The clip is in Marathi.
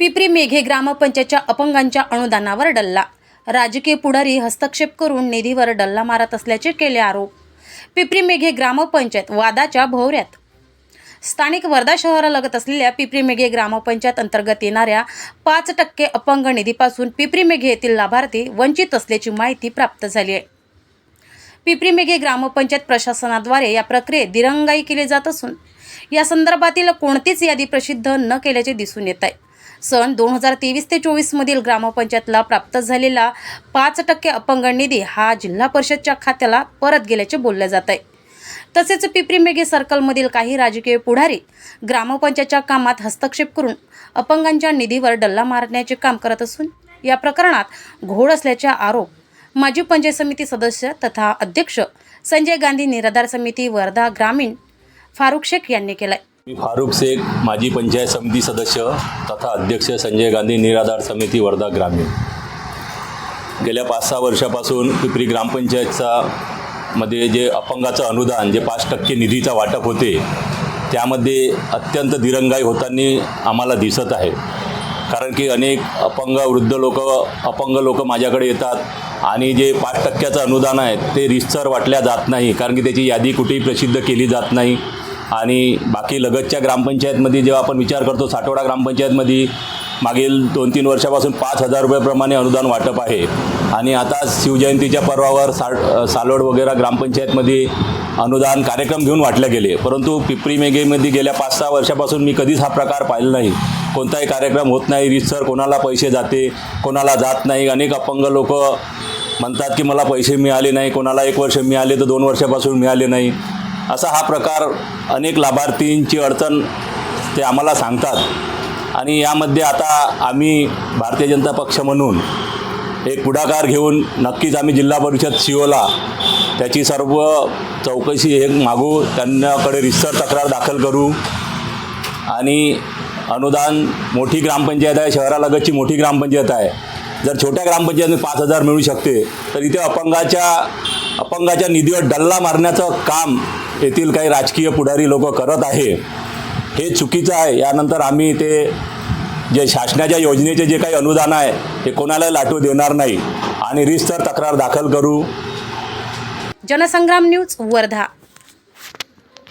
पिपरी मेघे ग्रामपंचायतच्या अपंगांच्या अनुदानावर डल्ला. राजकीय पुढारी हस्तक्षेप करून निधीवर डल्ला मारत असल्याचे केले आरोप. पिपरी मेघे ग्रामपंचायत वादाच्या भोवऱ्यात. स्थानिक वर्धा शहरालगत असलेल्या पिपरी मेघे ग्रामपंचायत अंतर्गत येणाऱ्या पाच टक्के अपंग निधीपासून पिपरी मेघे येथील लाभार्थी वंचित असल्याची माहिती प्राप्त झाली आहे. पिपरी मेघे ग्रामपंचायत प्रशासनाद्वारे या प्रक्रियेत दिरंगाई केली जात असून या संदर्भातील कोणतीच यादी प्रसिद्ध न केल्याचे दिसून येत आहे. सन दोन हजार तेवीस ते चोवीसमधील ग्रामपंचायतला प्राप्त झालेला पाच टक्के अपंग निधी हा जिल्हा परिषदच्या खात्याला परत गेल्याचे बोलले जात आहे तसेच पिपरी मेघे सर्कलमधील काही राजकीय पुढारी ग्रामपंचायतच्या कामात हस्तक्षेप करून अपंगांच्या निधीवर डल्ला मारण्याचे काम करत असून या प्रकरणात घोळ असल्याचे आरोप माजी पंचायत समिती सदस्य तथा अध्यक्ष संजय गांधी निराधार समिती वर्धा ग्रामीण फारुख शेख यांनी केला आहे मी फारुख शेख माजी पंचायत समिती सदस्य तथा अध्यक्ष संजय गांधी निराधार समिती वर्धा ग्रामीण. गेल्या पाच सहा वर्षापासून पिपरी ग्रामपंचायतचा मध्ये जे अपंगाचं अनुदान जे पाच टक्के निधीचा वाटप होते त्यामध्ये अत्यंत दिरंगाई होताना आम्हाला दिसत आहे. कारण की अनेक अपंग वृद्ध लोक अपंग लोक माझ्याकडे येतात आणि जे पाच टक्क्याचं अनुदान आहे ते रिस्तर वाटल्या जात नाही. कारण की त्याची यादी कुठेही प्रसिद्ध केली जात नाही. आणि बाकी लगतच्या ग्रामपंचायतमध्ये जेव्हा आपण विचार करतो साठवडा ग्रामपंचायतमध्ये मागील दोन तीन वर्षापासून पाच हजार रुपयाप्रमाणे अनुदान वाटप आहे. आणि आता शिवजयंतीच्या पर्वावर साल सालोड वगैरे ग्रामपंचायतमध्ये अनुदान कार्यक्रम घेऊन वाटले गेले. परंतु पिपरी मेघेमध्ये गेल्या पाच सहा वर्षापासून मी कधीच हा प्रकार पाहिला नाही. कोणताही कार्यक्रम होत नाही रितसर कोणाला पैसे जाते कोणाला जात नाही. अनेक अपंग लोक म्हणतात की मला पैसे मिळाले नाही कोणाला एक वर्ष मिळाले तर दोन वर्षापासून मिळाले नाही. असा हा प्रकार अनेक लाभार्थींची अडचण ते आम्हाला सांगतात. आणि यामध्ये आता आम्ही भारतीय जनता पक्ष म्हणून एक पुढाकार घेऊन नक्कीच आम्ही जिल्हा परिषद सीओला त्याची सर्व चौकशी हे मागू त्यांच्याकडे रिसर तक्रार दाखल करू. आणि अनुदान मोठी ग्रामपंचायत आहे शहरालगतची मोठी ग्रामपंचायत आहे. जर छोट्या ग्रामपंचायतीत पाच हजार मिळू शकते तर इथे अपंगाच्या अपंगाच्या निधीवर डल्ला मारण्याचं काम येथील काही राजकीय पुढारी लोक करत आहे हे चुकीचं आहे. यानंतर आम्ही ते जे शासनाच्या योजनेचे जे काही अनुदान आहे ते कोणाला लाटू देणार नाही. आणि रिस्तर तक्रार दाखल करू. जनसंग्राम न्यूज वर्धा.